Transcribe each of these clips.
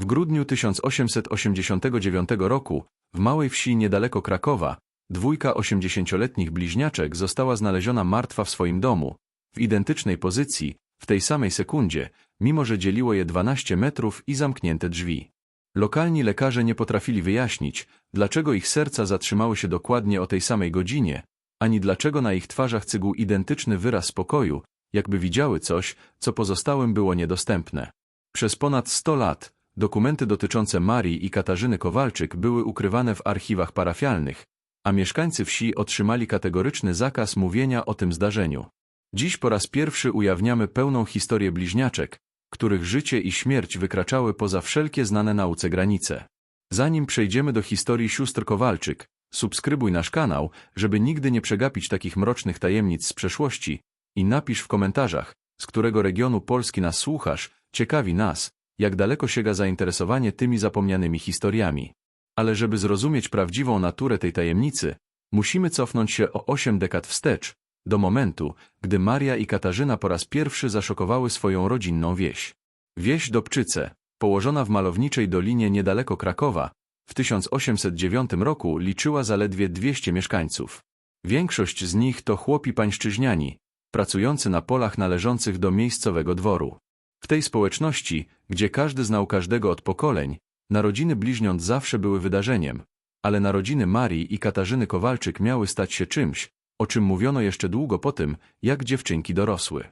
W grudniu 1889 roku, w małej wsi niedaleko Krakowa, dwójka osiemdziesięcioletnich bliźniaczek została znaleziona martwa w swoim domu, w identycznej pozycji, w tej samej sekundzie, mimo że dzieliło je 12 metrów i zamknięte drzwi. Lokalni lekarze nie potrafili wyjaśnić, dlaczego ich serca zatrzymały się dokładnie o tej samej godzinie, ani dlaczego na ich twarzach cygł identyczny wyraz spokoju, jakby widziały coś, co pozostałym było niedostępne. Przez ponad 100 lat dokumenty dotyczące Marii i Katarzyny Kowalczyk były ukrywane w archiwach parafialnych, a mieszkańcy wsi otrzymali kategoryczny zakaz mówienia o tym zdarzeniu. Dziś po raz pierwszy ujawniamy pełną historię bliźniaczek, których życie i śmierć wykraczały poza wszelkie znane nauce granice. Zanim przejdziemy do historii sióstr Kowalczyk, subskrybuj nasz kanał, żeby nigdy nie przegapić takich mrocznych tajemnic z przeszłości i napisz w komentarzach, z którego regionu Polski nas słuchasz, ciekawi nas, jak daleko sięga zainteresowanie tymi zapomnianymi historiami. Ale żeby zrozumieć prawdziwą naturę tej tajemnicy, musimy cofnąć się o osiem dekad wstecz, do momentu, gdy Maria i Katarzyna po raz pierwszy zaszokowały swoją rodzinną wieś. Wieś Dobczyce, położona w malowniczej dolinie niedaleko Krakowa, w 1809 roku liczyła zaledwie 200 mieszkańców. Większość z nich to chłopi pańszczyźniani, pracujący na polach należących do miejscowego dworu. W tej społeczności, gdzie każdy znał każdego od pokoleń, narodziny bliźniąt zawsze były wydarzeniem, ale narodziny Marii i Katarzyny Kowalczyk miały stać się czymś, o czym mówiono jeszcze długo po tym, jak dziewczynki dorosły.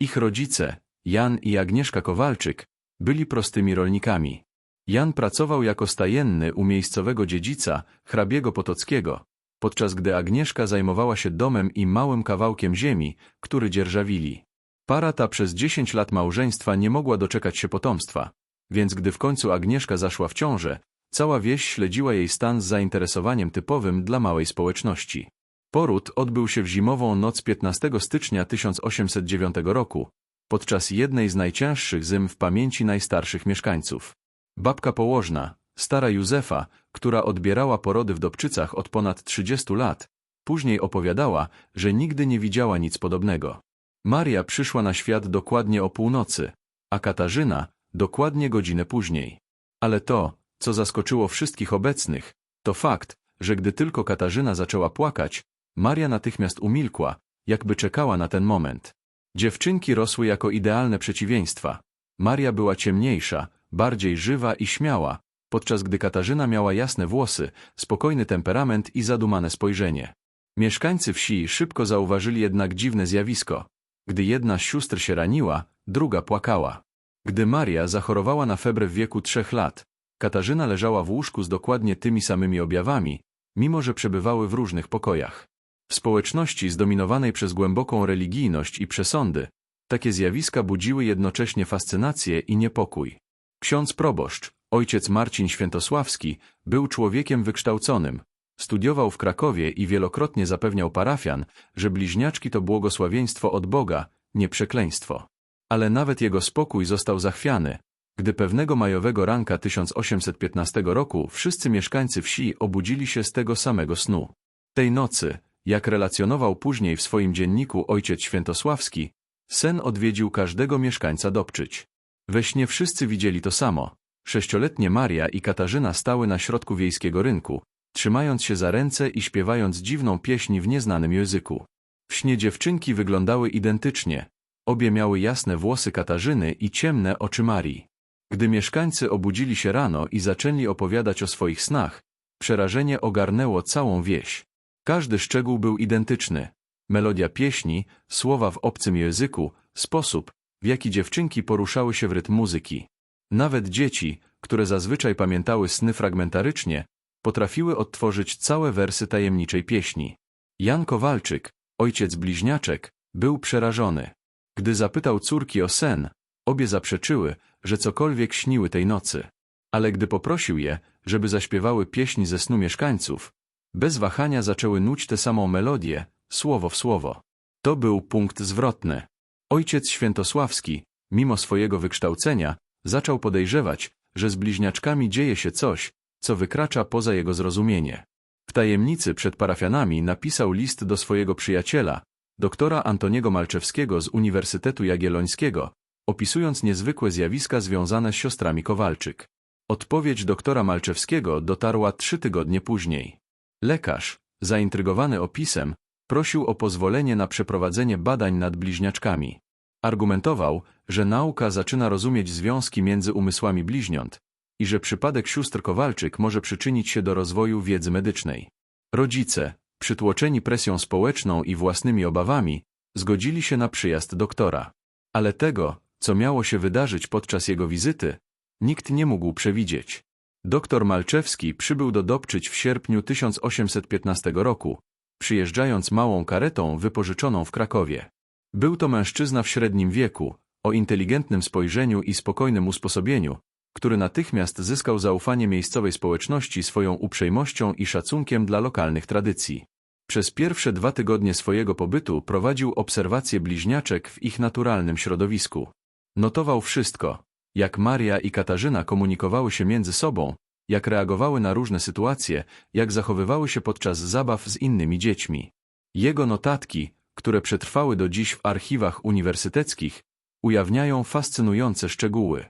Ich rodzice, Jan i Agnieszka Kowalczyk, byli prostymi rolnikami. Jan pracował jako stajenny u miejscowego dziedzica, hrabiego Potockiego, podczas gdy Agnieszka zajmowała się domem i małym kawałkiem ziemi, który dzierżawili. Para ta przez 10 lat małżeństwa nie mogła doczekać się potomstwa, więc gdy w końcu Agnieszka zaszła w ciążę, cała wieś śledziła jej stan z zainteresowaniem typowym dla małej społeczności. Poród odbył się w zimową noc 15 stycznia 1809 roku, podczas jednej z najcięższych zym w pamięci najstarszych mieszkańców. Babka położna, stara Józefa, która odbierała porody w Dobczycach od ponad 30 lat, później opowiadała, że nigdy nie widziała nic podobnego. Maria przyszła na świat dokładnie o północy, a Katarzyna dokładnie godzinę później. Ale to, co zaskoczyło wszystkich obecnych, to fakt, że gdy tylko Katarzyna zaczęła płakać, Maria natychmiast umilkła, jakby czekała na ten moment. Dziewczynki rosły jako idealne przeciwieństwa. Maria była ciemniejsza, bardziej żywa i śmiała, podczas gdy Katarzyna miała jasne włosy, spokojny temperament i zadumane spojrzenie. Mieszkańcy wsi szybko zauważyli jednak dziwne zjawisko. Gdy jedna z sióstr się raniła, druga płakała. Gdy Maria zachorowała na febrę w wieku trzech lat, Katarzyna leżała w łóżku z dokładnie tymi samymi objawami, mimo że przebywały w różnych pokojach. W społeczności zdominowanej przez głęboką religijność i przesądy, takie zjawiska budziły jednocześnie fascynację i niepokój. Ksiądz proboszcz, ojciec Marcin Świętosławski, był człowiekiem wykształconym, studiował w Krakowie i wielokrotnie zapewniał parafian, że bliźniaczki to błogosławieństwo od Boga, nie przekleństwo. Ale nawet jego spokój został zachwiany, gdy pewnego majowego ranka 1815 roku wszyscy mieszkańcy wsi obudzili się z tego samego snu. Tej nocy, jak relacjonował później w swoim dzienniku ojciec Świętosławski, sen odwiedził każdego mieszkańca Dobczyć. We śnie wszyscy widzieli to samo. Sześcioletnie Maria i Katarzyna stały na środku wiejskiego rynku, trzymając się za ręce i śpiewając dziwną pieśń w nieznanym języku. W śnie dziewczynki wyglądały identycznie. Obie miały jasne włosy Katarzyny i ciemne oczy Marii. Gdy mieszkańcy obudzili się rano i zaczęli opowiadać o swoich snach, przerażenie ogarnęło całą wieś. Każdy szczegół był identyczny. Melodia pieśni, słowa w obcym języku, sposób, w jaki dziewczynki poruszały się w rytm muzyki. Nawet dzieci, które zazwyczaj pamiętały sny fragmentarycznie, potrafiły odtworzyć całe wersy tajemniczej pieśni. Jan Kowalczyk, ojciec bliźniaczek, był przerażony. Gdy zapytał córki o sen, obie zaprzeczyły, że cokolwiek śniły tej nocy. Ale gdy poprosił je, żeby zaśpiewały pieśń ze snu mieszkańców, bez wahania zaczęły nuć tę samą melodię, słowo w słowo. To był punkt zwrotny. Ojciec Świętosławski, mimo swojego wykształcenia, zaczął podejrzewać, że z bliźniaczkami dzieje się coś, co wykracza poza jego zrozumienie. W tajemnicy przed parafianami napisał list do swojego przyjaciela, doktora Antoniego Malczewskiego z Uniwersytetu Jagiellońskiego, opisując niezwykłe zjawiska związane z siostrami Kowalczyk. Odpowiedź doktora Malczewskiego dotarła trzy tygodnie później. Lekarz, zaintrygowany opisem, prosił o pozwolenie na przeprowadzenie badań nad bliźniaczkami. Argumentował, że nauka zaczyna rozumieć związki między umysłami bliźniąt i że przypadek sióstr Kowalczyk może przyczynić się do rozwoju wiedzy medycznej. Rodzice, przytłoczeni presją społeczną i własnymi obawami, zgodzili się na przyjazd doktora. Ale tego, co miało się wydarzyć podczas jego wizyty, nikt nie mógł przewidzieć. Doktor Malczewski przybył do Dobczyć w sierpniu 1815 roku, przyjeżdżając małą karetą wypożyczoną w Krakowie. Był to mężczyzna w średnim wieku, o inteligentnym spojrzeniu i spokojnym usposobieniu, który natychmiast zyskał zaufanie miejscowej społeczności swoją uprzejmością i szacunkiem dla lokalnych tradycji. Przez pierwsze dwa tygodnie swojego pobytu prowadził obserwacje bliźniaczek w ich naturalnym środowisku. Notował wszystko, jak Maria i Katarzyna komunikowały się między sobą, jak reagowały na różne sytuacje, jak zachowywały się podczas zabaw z innymi dziećmi. Jego notatki, które przetrwały do dziś w archiwach uniwersyteckich, ujawniają fascynujące szczegóły.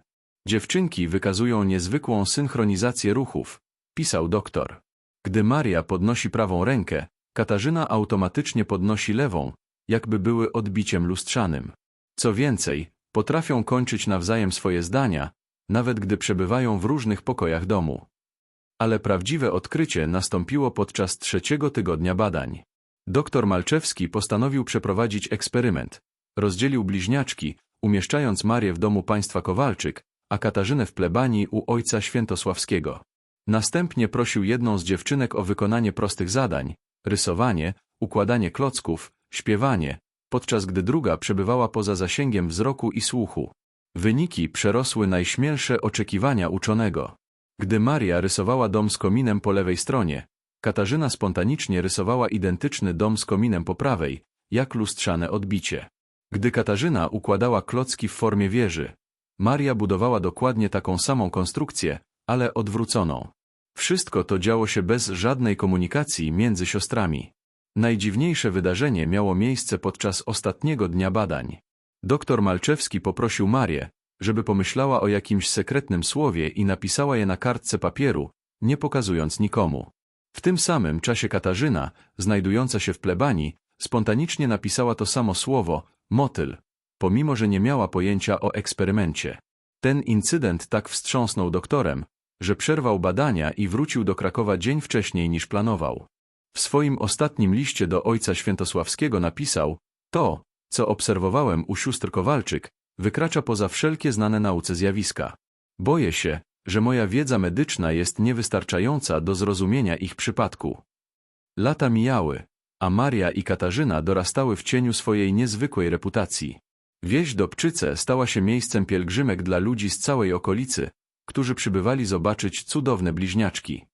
Dziewczynki wykazują niezwykłą synchronizację ruchów, pisał doktor. Gdy Maria podnosi prawą rękę, Katarzyna automatycznie podnosi lewą, jakby były odbiciem lustrzanym. Co więcej, potrafią kończyć nawzajem swoje zdania, nawet gdy przebywają w różnych pokojach domu. Ale prawdziwe odkrycie nastąpiło podczas trzeciego tygodnia badań. Doktor Malczewski postanowił przeprowadzić eksperyment. Rozdzielił bliźniaczki, umieszczając Marię w domu państwa Kowalczyk, a Katarzynę w plebanii u ojca Świętosławskiego. Następnie prosił jedną z dziewczynek o wykonanie prostych zadań, rysowanie, układanie klocków, śpiewanie, podczas gdy druga przebywała poza zasięgiem wzroku i słuchu. Wyniki przerosły najśmielsze oczekiwania uczonego. Gdy Maria rysowała dom z kominem po lewej stronie, Katarzyna spontanicznie rysowała identyczny dom z kominem po prawej, jak lustrzane odbicie. Gdy Katarzyna układała klocki w formie wieży, Maria budowała dokładnie taką samą konstrukcję, ale odwróconą. Wszystko to działo się bez żadnej komunikacji między siostrami. Najdziwniejsze wydarzenie miało miejsce podczas ostatniego dnia badań. Doktor Malczewski poprosił Marię, żeby pomyślała o jakimś sekretnym słowie i napisała je na kartce papieru, nie pokazując nikomu. W tym samym czasie Katarzyna, znajdująca się w plebanii, spontanicznie napisała to samo słowo, motyl, pomimo że nie miała pojęcia o eksperymencie. Ten incydent tak wstrząsnął doktorem, że przerwał badania i wrócił do Krakowa dzień wcześniej niż planował. W swoim ostatnim liście do ojca Świętosławskiego napisał, to, co obserwowałem u sióstr Kowalczyk, wykracza poza wszelkie znane nauce zjawiska. Boję się, że moja wiedza medyczna jest niewystarczająca do zrozumienia ich przypadku. Lata mijały, a Maria i Katarzyna dorastały w cieniu swojej niezwykłej reputacji. Wieś Dobczyce stała się miejscem pielgrzymek dla ludzi z całej okolicy, którzy przybywali zobaczyć cudowne bliźniaczki.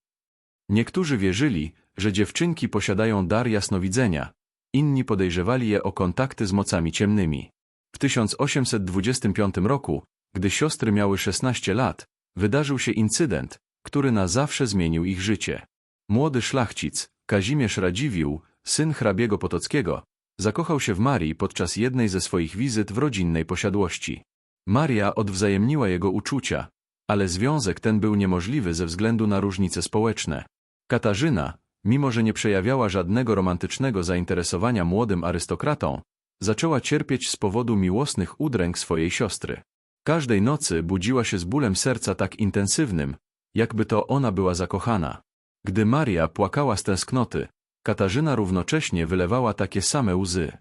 Niektórzy wierzyli, że dziewczynki posiadają dar jasnowidzenia, inni podejrzewali je o kontakty z mocami ciemnymi. W 1825 roku, gdy siostry miały 16 lat, wydarzył się incydent, który na zawsze zmienił ich życie. Młody szlachcic, Kazimierz Radziwiłł, syn hrabiego Potockiego, zakochał się w Marii podczas jednej ze swoich wizyt w rodzinnej posiadłości. Maria odwzajemniła jego uczucia, ale związek ten był niemożliwy ze względu na różnice społeczne. Katarzyna, mimo że nie przejawiała żadnego romantycznego zainteresowania młodym arystokratą, zaczęła cierpieć z powodu miłosnych udręk swojej siostry. Każdej nocy budziła się z bólem serca tak intensywnym, jakby to ona była zakochana. Gdy Maria płakała z tęsknoty, Katarzyna równocześnie wylewała takie same łzy.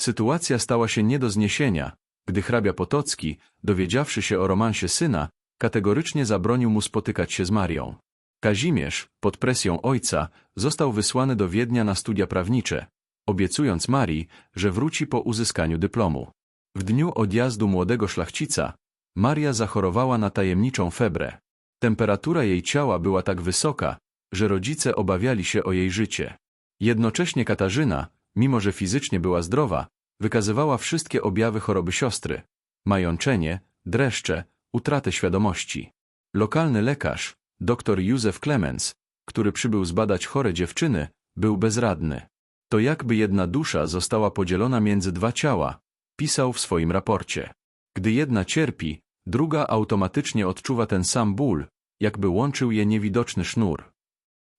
Sytuacja stała się nie do zniesienia, gdy hrabia Potocki, dowiedziawszy się o romansie syna, kategorycznie zabronił mu spotykać się z Marią. Kazimierz, pod presją ojca, został wysłany do Wiednia na studia prawnicze, obiecując Marii, że wróci po uzyskaniu dyplomu. W dniu odjazdu młodego szlachcica, Maria zachorowała na tajemniczą febrę. Temperatura jej ciała była tak wysoka, że rodzice obawiali się o jej życie. Jednocześnie Katarzyna, mimo że fizycznie była zdrowa, wykazywała wszystkie objawy choroby siostry. Majączenie, dreszcze, utratę świadomości. Lokalny lekarz, dr Józef Clemens, który przybył zbadać chore dziewczyny, był bezradny. To jakby jedna dusza została podzielona między dwa ciała, pisał w swoim raporcie. Gdy jedna cierpi, druga automatycznie odczuwa ten sam ból, jakby łączył je niewidoczny sznur.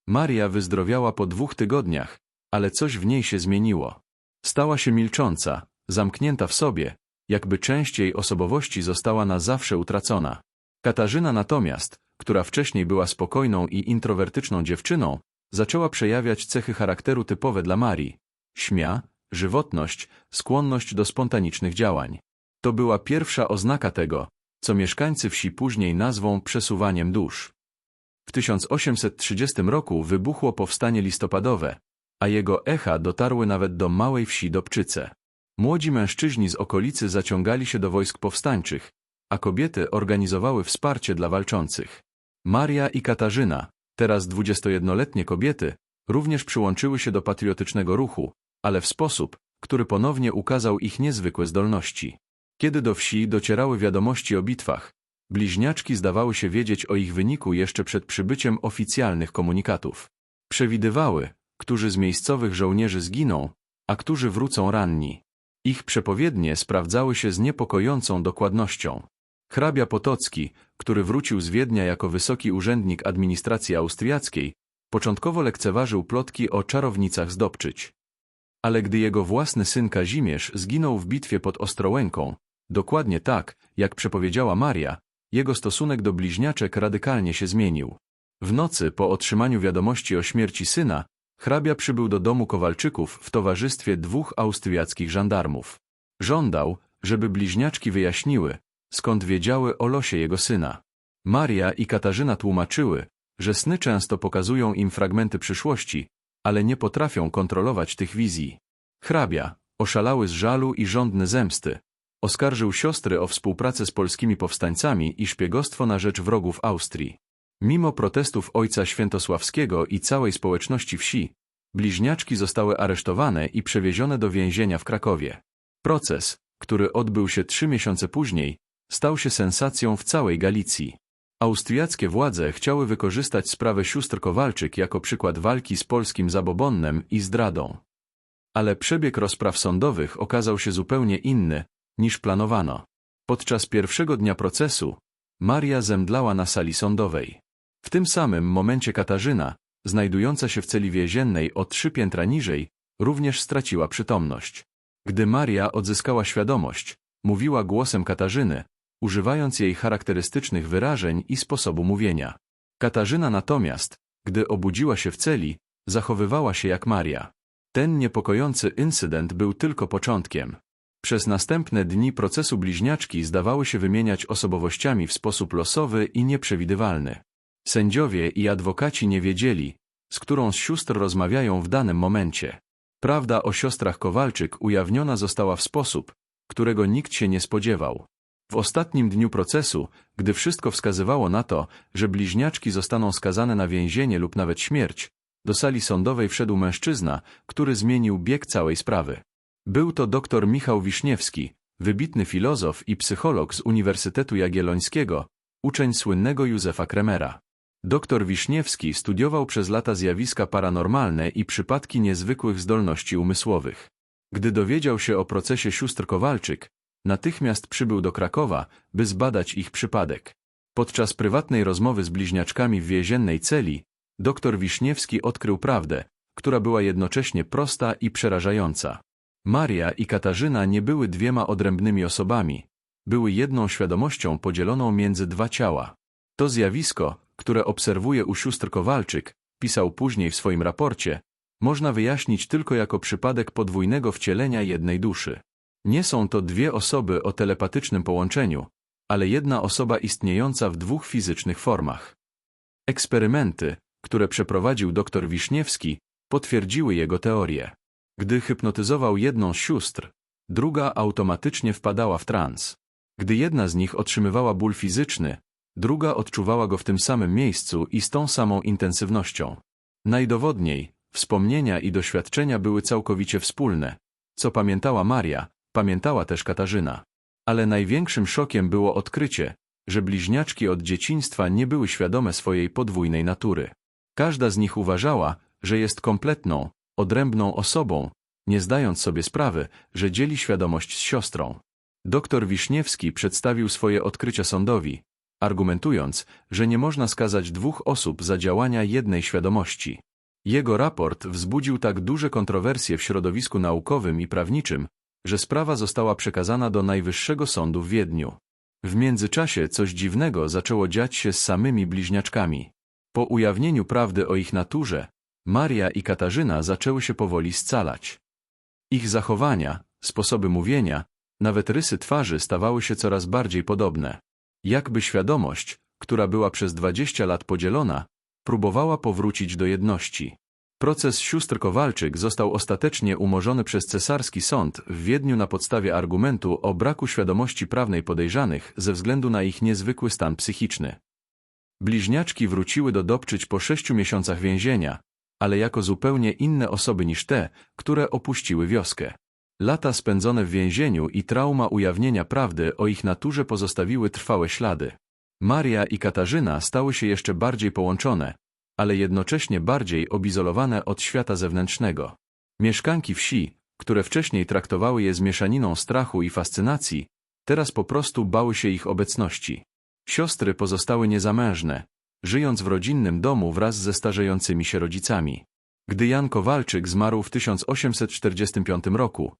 Maria wyzdrowiała po dwóch tygodniach, ale coś w niej się zmieniło. Stała się milcząca, zamknięta w sobie, jakby część jej osobowości została na zawsze utracona. Katarzyna natomiast, która wcześniej była spokojną i introwertyczną dziewczyną, zaczęła przejawiać cechy charakteru typowe dla Marii. Śmia, żywotność, skłonność do spontanicznych działań. To była pierwsza oznaka tego, co mieszkańcy wsi później nazwą przesuwaniem dusz. W 1830 roku wybuchło powstanie listopadowe, a jego echa dotarły nawet do małej wsi Dobczyce. Młodzi mężczyźni z okolicy zaciągali się do wojsk powstańczych, a kobiety organizowały wsparcie dla walczących. Maria i Katarzyna, teraz 21-letnie kobiety, również przyłączyły się do patriotycznego ruchu, ale w sposób, który ponownie ukazał ich niezwykłe zdolności. Kiedy do wsi docierały wiadomości o bitwach, bliźniaczki zdawały się wiedzieć o ich wyniku jeszcze przed przybyciem oficjalnych komunikatów. Przewidywały, którzy z miejscowych żołnierzy zginą, a którzy wrócą ranni. Ich przepowiednie sprawdzały się z niepokojącą dokładnością. Hrabia Potocki, który wrócił z Wiednia jako wysoki urzędnik administracji austriackiej, początkowo lekceważył plotki o czarownicach zdobczyć. Ale gdy jego własny syn Kazimierz zginął w bitwie pod Ostrołęką, dokładnie tak, jak przepowiedziała Maria, jego stosunek do bliźniaczek radykalnie się zmienił. W nocy po otrzymaniu wiadomości o śmierci syna, hrabia przybył do domu Kowalczyków w towarzystwie dwóch austriackich żandarmów. Żądał, żeby bliźniaczki wyjaśniły, skąd wiedziały o losie jego syna. Maria i Katarzyna tłumaczyły, że sny często pokazują im fragmenty przyszłości, ale nie potrafią kontrolować tych wizji. Hrabia, oszalały z żalu i żądny zemsty, oskarżył siostry o współpracę z polskimi powstańcami i szpiegostwo na rzecz wrogów Austrii. Mimo protestów ojca Świętosławskiego i całej społeczności wsi, bliźniaczki zostały aresztowane i przewiezione do więzienia w Krakowie. Proces, który odbył się trzy miesiące później, stał się sensacją w całej Galicji. Austriackie władze chciały wykorzystać sprawę sióstr Kowalczyk jako przykład walki z polskim zabobonnem i zdradą. Ale przebieg rozpraw sądowych okazał się zupełnie inny, niż planowano. Podczas pierwszego dnia procesu Maria zemdlała na sali sądowej. W tym samym momencie Katarzyna, znajdująca się w celi więziennej o trzy piętra niżej, również straciła przytomność. Gdy Maria odzyskała świadomość, mówiła głosem Katarzyny, używając jej charakterystycznych wyrażeń i sposobu mówienia. Katarzyna natomiast, gdy obudziła się w celi, zachowywała się jak Maria. Ten niepokojący incydent był tylko początkiem. Przez następne dni procesu bliźniaczki zdawały się wymieniać osobowościami w sposób losowy i nieprzewidywalny. Sędziowie i adwokaci nie wiedzieli, z którą z sióstr rozmawiają w danym momencie. Prawda o siostrach Kowalczyk ujawniona została w sposób, którego nikt się nie spodziewał. W ostatnim dniu procesu, gdy wszystko wskazywało na to, że bliźniaczki zostaną skazane na więzienie lub nawet śmierć, do sali sądowej wszedł mężczyzna, który zmienił bieg całej sprawy. Był to dr Michał Wiszniewski, wybitny filozof i psycholog z Uniwersytetu Jagiellońskiego, uczeń słynnego Józefa Kremera. Dr Wiszniewski studiował przez lata zjawiska paranormalne i przypadki niezwykłych zdolności umysłowych. Gdy dowiedział się o procesie sióstr Kowalczyk, natychmiast przybył do Krakowa, by zbadać ich przypadek. Podczas prywatnej rozmowy z bliźniaczkami w więziennej celi, dr Wiszniewski odkrył prawdę, która była jednocześnie prosta i przerażająca. Maria i Katarzyna nie były dwiema odrębnymi osobami, były jedną świadomością podzieloną między dwa ciała. To zjawisko, które obserwuje u sióstr Kowalczyk, pisał później w swoim raporcie, można wyjaśnić tylko jako przypadek podwójnego wcielenia jednej duszy. Nie są to dwie osoby o telepatycznym połączeniu, ale jedna osoba istniejąca w dwóch fizycznych formach. Eksperymenty, które przeprowadził dr Wiszniewski, potwierdziły jego teorię. Gdy hypnotyzował jedną z sióstr, druga automatycznie wpadała w trans. Gdy jedna z nich otrzymywała ból fizyczny, druga odczuwała go w tym samym miejscu i z tą samą intensywnością. Najdowodniej, wspomnienia i doświadczenia były całkowicie wspólne. Co pamiętała Maria, pamiętała też Katarzyna. Ale największym szokiem było odkrycie, że bliźniaczki od dzieciństwa nie były świadome swojej podwójnej natury. Każda z nich uważała, że jest kompletną, odrębną osobą, nie zdając sobie sprawy, że dzieli świadomość z siostrą. Doktor Wiszniewski przedstawił swoje odkrycia sądowi, argumentując, że nie można skazać dwóch osób za działania jednej świadomości. Jego raport wzbudził tak duże kontrowersje w środowisku naukowym i prawniczym, że sprawa została przekazana do Najwyższego Sądu w Wiedniu. W międzyczasie coś dziwnego zaczęło dziać się z samymi bliźniaczkami. Po ujawnieniu prawdy o ich naturze, Maria i Katarzyna zaczęły się powoli scalać. Ich zachowania, sposoby mówienia, nawet rysy twarzy stawały się coraz bardziej podobne. Jakby świadomość, która była przez dwadzieścia lat podzielona, próbowała powrócić do jedności. Proces sióstr Kowalczyk został ostatecznie umorzony przez cesarski sąd w Wiedniu na podstawie argumentu o braku świadomości prawnej podejrzanych ze względu na ich niezwykły stan psychiczny. Bliźniaczki wróciły do Dobczyć po sześciu miesiącach więzienia, ale jako zupełnie inne osoby niż te, które opuściły wioskę. Lata spędzone w więzieniu i trauma ujawnienia prawdy o ich naturze pozostawiły trwałe ślady. Maria i Katarzyna stały się jeszcze bardziej połączone, ale jednocześnie bardziej obizolowane od świata zewnętrznego. Mieszkanki wsi, które wcześniej traktowały je z mieszaniną strachu i fascynacji, teraz po prostu bały się ich obecności. Siostry pozostały niezamężne, żyjąc w rodzinnym domu wraz ze starzejącymi się rodzicami. Gdy Jan Kowalczyk zmarł w 1845 roku,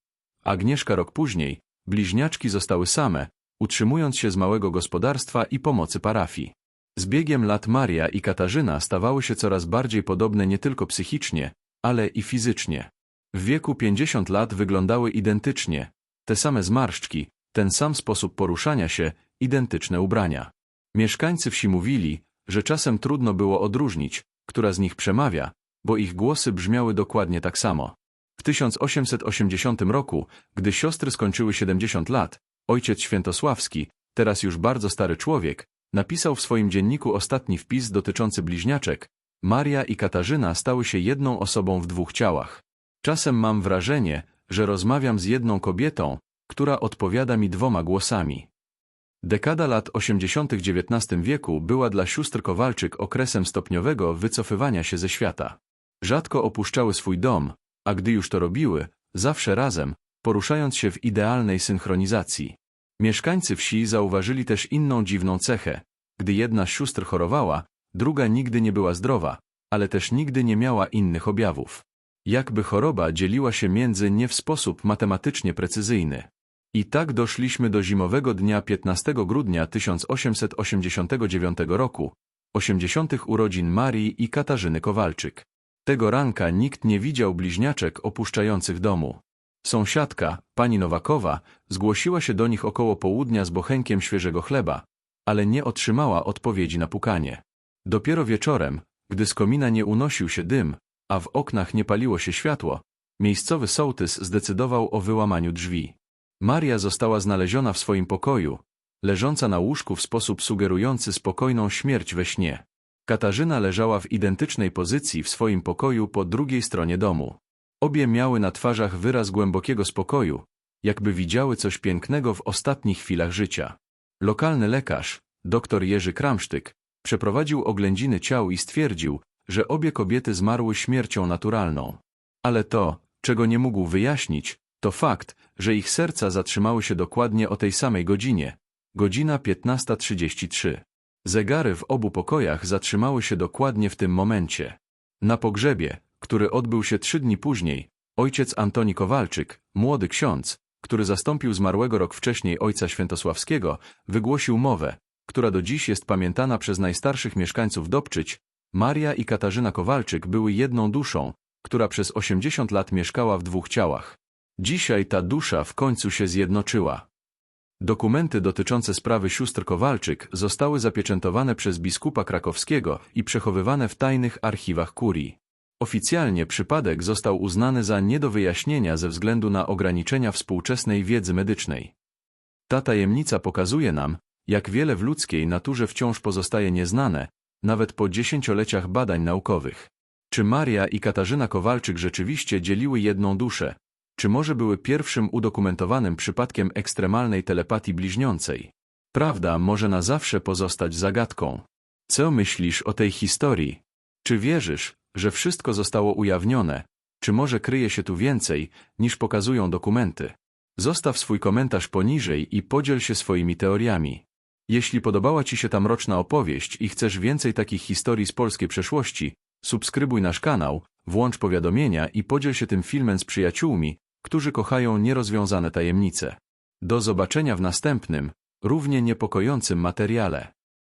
Agnieszka rok później, bliźniaczki zostały same, utrzymując się z małego gospodarstwa i pomocy parafii. Z biegiem lat Maria i Katarzyna stawały się coraz bardziej podobne nie tylko psychicznie, ale i fizycznie. W wieku 50 lat wyglądały identycznie, te same zmarszczki, ten sam sposób poruszania się, identyczne ubrania. Mieszkańcy wsi mówili, że czasem trudno było odróżnić, która z nich przemawia, bo ich głosy brzmiały dokładnie tak samo. W 1880 roku, gdy siostry skończyły 70 lat, ojciec świętosławski, teraz już bardzo stary człowiek, napisał w swoim dzienniku ostatni wpis dotyczący bliźniaczek. Maria i Katarzyna stały się jedną osobą w dwóch ciałach. Czasem mam wrażenie, że rozmawiam z jedną kobietą, która odpowiada mi dwoma głosami. Dekada lat 80. XIX wieku była dla sióstr Kowalczyk okresem stopniowego wycofywania się ze świata. Rzadko opuszczały swój dom, a gdy już to robiły, zawsze razem, poruszając się w idealnej synchronizacji. Mieszkańcy wsi zauważyli też inną dziwną cechę. Gdy jedna z sióstr chorowała, druga nigdy nie była zdrowa, ale też nigdy nie miała innych objawów. Jakby choroba dzieliła się między nie w sposób matematycznie precyzyjny. I tak doszliśmy do zimowego dnia 15 grudnia 1889 roku, 80. urodzin Marii i Katarzyny Kowalczyk. Tego ranka nikt nie widział bliźniaczek opuszczających domu. Sąsiadka, pani Nowakowa, zgłosiła się do nich około południa z bochenkiem świeżego chleba, ale nie otrzymała odpowiedzi na pukanie. Dopiero wieczorem, gdy z komina nie unosił się dym, a w oknach nie paliło się światło, miejscowy sołtys zdecydował o wyłamaniu drzwi. Maria została znaleziona w swoim pokoju, leżąca na łóżku w sposób sugerujący spokojną śmierć we śnie. Katarzyna leżała w identycznej pozycji w swoim pokoju po drugiej stronie domu. Obie miały na twarzach wyraz głębokiego spokoju, jakby widziały coś pięknego w ostatnich chwilach życia. Lokalny lekarz, dr Jerzy Kramsztyk, przeprowadził oględziny ciał i stwierdził, że obie kobiety zmarły śmiercią naturalną. Ale to, czego nie mógł wyjaśnić, to fakt, że ich serca zatrzymały się dokładnie o tej samej godzinie, godzina 15.33. Zegary w obu pokojach zatrzymały się dokładnie w tym momencie. Na pogrzebie, który odbył się trzy dni później, ojciec Antoni Kowalczyk, młody ksiądz, który zastąpił zmarłego rok wcześniej ojca świętosławskiego, wygłosił mowę, która do dziś jest pamiętana przez najstarszych mieszkańców Dobczyć. Maria i Katarzyna Kowalczyk były jedną duszą, która przez 80 lat mieszkała w dwóch ciałach. Dzisiaj ta dusza w końcu się zjednoczyła. Dokumenty dotyczące sprawy sióstr Kowalczyk zostały zapieczętowane przez biskupa krakowskiego i przechowywane w tajnych archiwach kurii. Oficjalnie przypadek został uznany za nie do wyjaśnienia ze względu na ograniczenia współczesnej wiedzy medycznej. Ta tajemnica pokazuje nam, jak wiele w ludzkiej naturze wciąż pozostaje nieznane, nawet po dziesięcioleciach badań naukowych. Czy Maria i Katarzyna Kowalczyk rzeczywiście dzieliły jedną duszę, czy może były pierwszym udokumentowanym przypadkiem ekstremalnej telepatii bliźniącej. Prawda może na zawsze pozostać zagadką. Co myślisz o tej historii? Czy wierzysz, że wszystko zostało ujawnione, czy może kryje się tu więcej, niż pokazują dokumenty? Zostaw swój komentarz poniżej i podziel się swoimi teoriami. Jeśli podobała Ci się ta mroczna opowieść i chcesz więcej takich historii z polskiej przeszłości, subskrybuj nasz kanał, włącz powiadomienia i podziel się tym filmem z przyjaciółmi, którzy kochają nierozwiązane tajemnice. Do zobaczenia w następnym, równie niepokojącym materiale.